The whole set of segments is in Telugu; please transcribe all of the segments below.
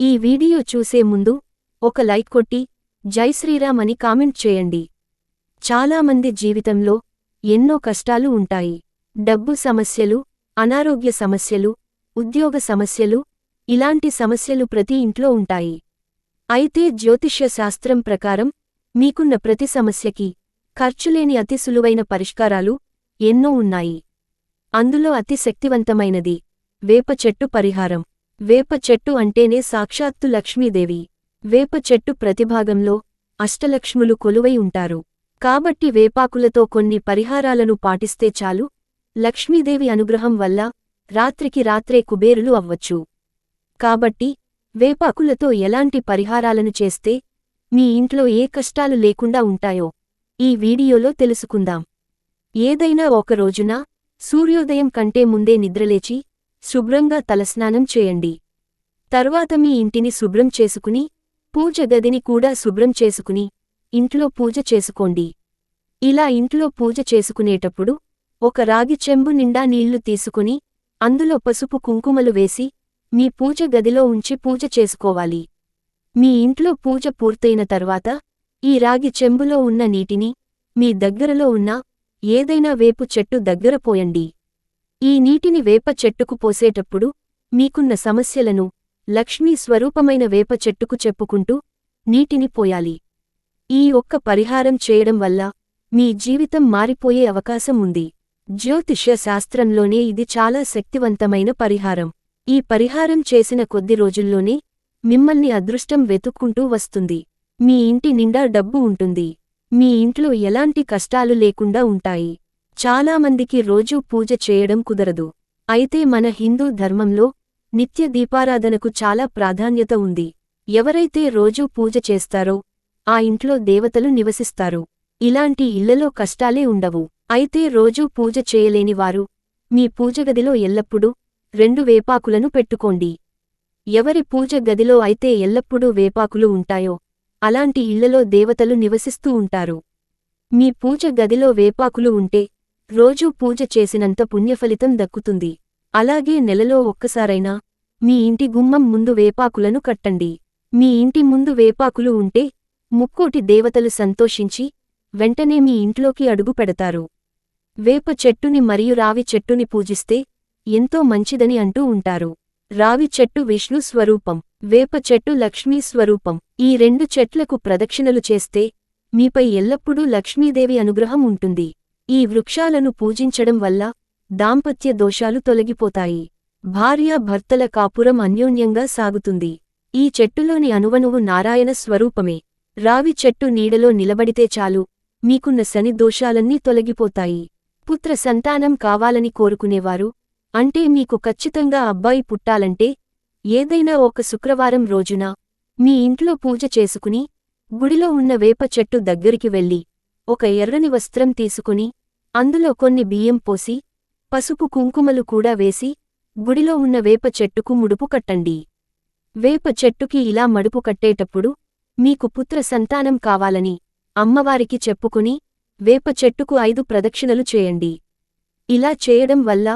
ఈ వీడియో చూసే ముందు ఒక లైక్ కొట్టి జై శ్రీరామ్ అని కామెంట్ చేయండి. చాలామంది జీవితంలో ఎన్నో కష్టాలు ఉంటాయి. డబ్బు సమస్యలు అనారోగ్య సమస్యలు ఉద్యోగ సమస్యలు ఇలాంటి సమస్యలు ప్రతి ఇంట్లో ఉంటాయి. అయితే జ్యోతిష్య శాస్త్రం ప్రకారం మీకున్న ప్రతి సమస్యకి ఖర్చులేని అతి సులువైన పరిష్కారాలు ఎన్నో ఉన్నాయి. అందులో అతి శక్తివంతమైనది వేప చెట్టు పరిహారం. వేప చెట్టు అంటేనే సాక్షాత్తు లక్ష్మీదేవి. వేప చెట్టు ప్రతిభాగంలో అష్టలక్ష్ములు కొలువై ఉంటారు. కాబట్టి వేపాకులతో కొన్ని పరిహారాలను పాటిస్తే చాలు. లక్ష్మీదేవి అనుగ్రహం వల్ల రాత్రికి రాత్రే కుబేరులు అవ్వచ్చు. కాబట్టి వేపాకులతో ఎలాంటి పరిహారాలను చేస్తే మీ ఇంట్లో ఏ కష్టాలు లేకుండా ఉంటాయో ఈ వీడియోలో తెలుసుకుందాం. ఏదైనా ఒక రోజున సూర్యోదయం కంటే ముందే నిద్రలేచి శుభ్రంగా తలస్నానం చేయండి. తర్వాత మీ ఇంటిని శుభ్రం చేసుకుని పూజ గదిని కూడా శుభ్రం చేసుకుని ఇంట్లో పూజ చేసుకోండి. ఇలా ఇంట్లో పూజ చేసుకునేటప్పుడు ఒక రాగి చెంబు నిండా నీళ్ళు తీసుకుని అందులో పసుపు కుంకుమలు వేసి మీ పూజ గదిలో ఉంచి పూజ చేసుకోవాలి. మీ ఇంట్లో పూజ పూర్తయిన తర్వాత ఈ రాగి చెంబులో ఉన్న నీటిని మీ దగ్గరలో ఉన్న ఏదైనా వేపు చెట్టు దగ్గర పోయండి. ఈ నీటిని వేప చెట్టుకు పోసేటప్పుడు మీకున్న సమస్యలను లక్ష్మీ స్వరూపమైన వేప చెట్టుకు చెప్పుకుంటూ నీటిని పోయాలి. ఈ ఒక్క పరిహారం చేయడం వల్ల మీ జీవితం మారిపోయే అవకాశం ఉంది. జ్యోతిష్య శాస్త్రంలోనే ఇది చాలా శక్తివంతమైన పరిహారం. ఈ పరిహారం చేసిన కొద్ది రోజుల్లోనే మిమ్మల్ని అదృష్టం వెతుక్కుంటూ వస్తుంది. మీ ఇంటి నిండా డబ్బు ఉంటుంది. మీ ఇంట్లో ఎలాంటి కష్టాలు లేకుండా ఉంటాయి. చాలామందికి రోజూ పూజ చేయడం కుదరదు. అయితే మన హిందూ ధర్మంలో నిత్య దీపారాధనకు చాలా ప్రాధాన్యత ఉంది. ఎవరైతే రోజూ పూజ చేస్తారో ఆ ఇంట్లో దేవతలు నివసిస్తారు. ఇలాంటి ఇళ్ళలో కష్టాలే ఉండవు. అయితే రోజూ పూజ చేయలేని వారు మీ పూజగదిలో ఎల్లప్పుడూ రెండు వేపాకులను పెట్టుకోండి. ఎవరి పూజ గదిలో అయితే ఎల్లప్పుడూ వేపాకులు ఉంటాయో అలాంటి ఇళ్ళలో దేవతలు నివసిస్తూ ఉంటారు. మీ పూజ గదిలో వేపాకులు ఉంటే రోజూ పూజ చేసినంత పుణ్యఫలితం దక్కుతుంది. అలాగే నెలలో ఒక్కసారైనా మీ ఇంటి గుమ్మం ముందు వేపాకులను కట్టండి. మీ ఇంటి ముందు వేపాకులు ఉంటే ముక్కోటి దేవతలు సంతోషించి వెంటనే మీ ఇంట్లోకి అడుగు పెడతారు. వేప చెట్టుని మరియు రావి చెట్టుని పూజిస్తే ఎంతో మంచిదని అంటూ ఉంటారు. రావి చెట్టు విష్ణు స్వరూపం వేప చెట్టు లక్ష్మీ స్వరూపం. ఈ రెండు చెట్లకు ప్రదక్షిణలు చేస్తే మీపై ఎల్లప్పుడూ లక్ష్మీదేవి అనుగ్రహం ఉంటుంది. ఈ వృక్షాలను పూజించడం వల్ల దాంపత్య దోషాలు తొలగిపోతాయి. భార్యాభర్తల కాపురం అన్యోన్యంగా సాగుతుంది. ఈ చెట్టులోని అణువణువు నారాయణ స్వరూపమే. రావి చెట్టు నీడలో నిలబడితే చాలు. మీకున్న శని దోషాలన్నీ తొలగిపోతాయి. పుత్ర సంతానం కావాలని కోరుకునేవారు. అంటే మీకు ఖచ్చితంగా అబ్బాయి పుట్టాలంటే ఏదైనా ఒక శుక్రవారం రోజున మీ ఇంట్లో పూజ చేసుకుని గుడిలో ఉన్న వేప చెట్టు దగ్గరికి వెళ్ళి ఒక ఎర్రని వస్త్రం తీసుకుని అందులో కొన్ని బియ్యం పోసి పసుపు కుంకుమలు కూడా వేసి గుడిలో ఉన్న వేప చెట్టుకు ముడుపు కట్టండి. వేప చెట్టుకి ఇలా మడుపు కట్టేటప్పుడు మీకు పుత్ర సంతానం కావాలని అమ్మవారికి చెప్పుకుని వేప చెట్టుకు ఐదు ప్రదక్షిణలు చేయండి. ఇలా చేయడం వల్ల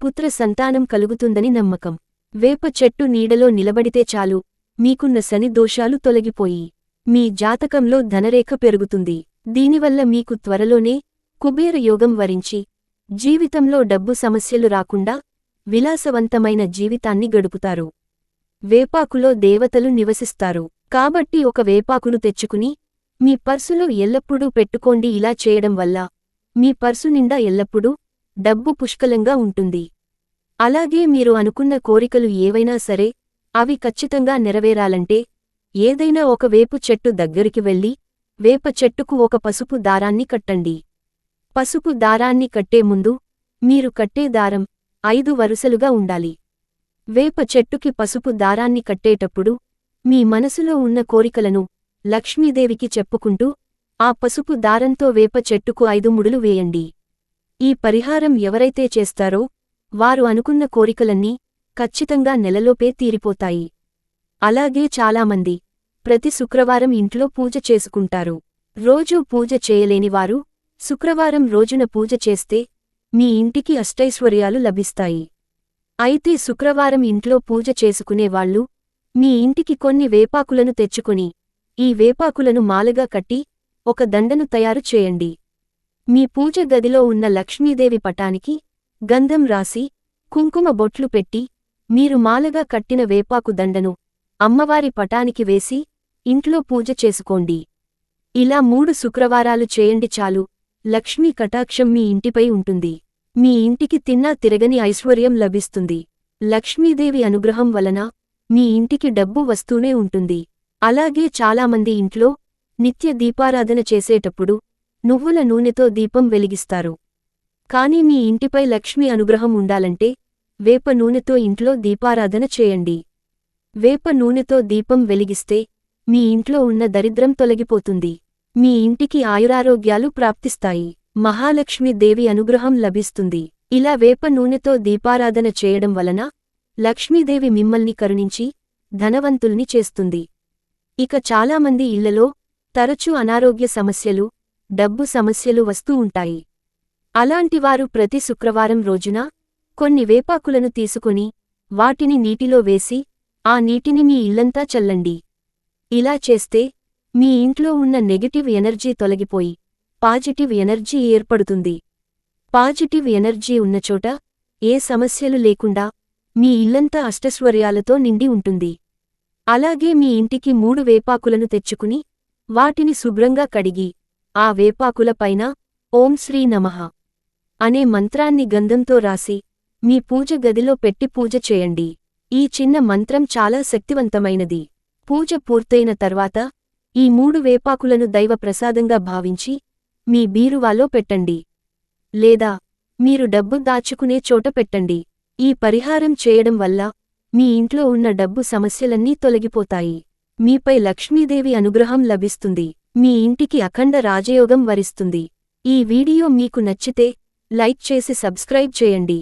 పుత్ర సంతానం కలుగుతుందని నమ్మకం. వేప చెట్టు నీడలో నిలబడితే చాలు మీకున్న శని దోషాలు తొలగిపోయి మీ జాతకంలో ధనరేఖ పెరుగుతుంది. దీనివల్ల మీకు త్వరలోనే కుబేర యోగం వరించి జీవితంలో డబ్బు సమస్యలు రాకుండా విలాసవంతమైన జీవితాన్ని గడుపుతారు. వేపాకులో దేవతలు నివసిస్తారు. కాబట్టి ఒక వేపాకును తెచ్చుకుని మీ పర్సులో ఎల్లప్పుడూ పెట్టుకోండి ఇలా చేయడం వల్ల మీ పర్సు నిండా ఎల్లప్పుడూ డబ్బు పుష్కలంగా ఉంటుంది. అలాగే మీరు అనుకున్న కోరికలు ఏవైనా సరే అవి ఖచ్చితంగా నెరవేరాలంటే ఏదైనా ఒక వేపు చెట్టు దగ్గరికి వెళ్ళి వేప చెట్టుకు ఒక పసుపు దారాన్ని కట్టండి. పసుపు దారాన్ని కట్టే ముందు మీరు కట్టే దారం ఐదు వరుసలుగా ఉండాలి. వేప చెట్టుకి పసుపు దారాన్ని కట్టేటప్పుడు మీ మనసులో ఉన్న కోరికలను లక్ష్మీదేవికి చెప్పుకుంటూ ఆ పసుపు దారంతో వేప చెట్టుకు ఐదు ముడులు వేయండి. ఈ పరిహారం ఎవరైతే చేస్తారో వారు అనుకున్న కోరికలన్నీ ఖచ్చితంగా నెలలోపే తీరిపోతాయి. అలాగే చాలామంది ప్రతి శుక్రవారం ఇంట్లో పూజ చేసుకుంటారు. రోజూ పూజ చేయలేనివారు శుక్రవారం రోజున పూజ చేస్తే మీ ఇంటికి అష్టైశ్వర్యాలు లభిస్తాయి. అయితే శుక్రవారం ఇంట్లో పూజ చేసుకునేవాళ్ళు మీ ఇంటికి కొన్ని వేపాకులను తెచ్చుకుని ఈ వేపాకులను మాలగా కట్టి ఒక దండను తయారు చేయండి. మీ పూజ గదిలో ఉన్న లక్ష్మీదేవి పటానికి గంధం రాసి కుంకుమ బొట్లు పెట్టి మీరు మాలగా కట్టిన వేపాకు దండను అమ్మవారి పటానికి వేసి ఇంట్లో పూజ చేసుకోండి. ఇలా మూడు శుక్రవారాలు చేయండి చాలు. లక్ష్మీ కటాక్షం మీ ఇంటిపై ఉంటుంది. మీ ఇంటికి తిన్నా తిరగని ఐశ్వర్యం లభిస్తుంది. లక్ష్మీదేవి అనుగ్రహం వలన మీ ఇంటికి డబ్బు వస్తూనే ఉంటుంది. అలాగే చాలామంది ఇంట్లో నిత్య దీపారాధన చేసేటప్పుడు నువ్వుల నూనెతో దీపం వెలిగిస్తారు. కాని మీ ఇంటిపై లక్ష్మీ అనుగ్రహం ఉండాలంటే వేప నూనెతో ఇంట్లో దీపారాధన చేయండి. వేప నూనెతో దీపం వెలిగిస్తే మీ ఇంట్లో ఉన్న దరిద్రం తొలగిపోతుంది. మీ ఇంటికి ఆయురారోగ్యాలు ప్రాప్తిస్తాయి. మహాలక్ష్మి దేవి అనుగ్రహం లభిస్తుంది. ఇలా వేప నూనెతో దీపారాధన చేయడం వలన లక్ష్మీదేవి మిమ్మల్ని కరుణించి ధనవంతుల్ని చేస్తుంది. ఇక చాలామంది ఇళ్ళలో తరచూ అనారోగ్య సమస్యలు డబ్బు సమస్యలు వస్తూ ఉంటాయి. అలాంటివారు ప్రతి శుక్రవారం రోజున కొన్ని వేపాకులను తీసుకుని వాటిని నీటిలో వేసి ఆ నీటిని మీ ఇల్లంతా చల్లండి. ఇలా చేస్తే మీ ఇంట్లో ఉన్న నెగటివ్ ఎనర్జీ తొలగిపోయి పాజిటివ్ ఎనర్జీ ఏర్పడుతుంది. పాజిటివ్ ఎనర్జీ ఉన్నచోట ఏ సమస్యలు లేకుండా మీ ఇల్లంతా అష్టశ్వర్యాలతో నిండి ఉంటుంది. అలాగే మీ ఇంటికి మూడు వేపాకులను తెచ్చుకుని వాటిని శుభ్రంగా కడిగి ఆ వేపాకుల పైన ఓం శ్రీ నమః అనే మంత్రాన్ని గంధంతో రాసి మీ పూజ గదిలో పెట్టి పూజ చేయండి. ఈ చిన్న మంత్రం చాలా శక్తివంతమైనది. పూజ పూర్తయిన తర్వాత ఈ మూడు వేపాకులను దైవ ప్రసాదంగా భావించి మీ బీరువాలో పెట్టండి. లేదా మీరు డబ్బు దాచుకునే చోట పెట్టండి. ఈ పరిహారం చేయడం వల్ల మీ ఇంట్లో ఉన్న డబ్బు సమస్యలన్నీ తొలగిపోతాయి. మీపై లక్ష్మీదేవి అనుగ్రహం లభిస్తుంది. మీ ఇంటికి అఖండ రాజయోగం వరిస్తుంది. ఈ వీడియో మీకు నచ్చితే లైక్ చేసి సబ్స్క్రైబ్ చేయండి.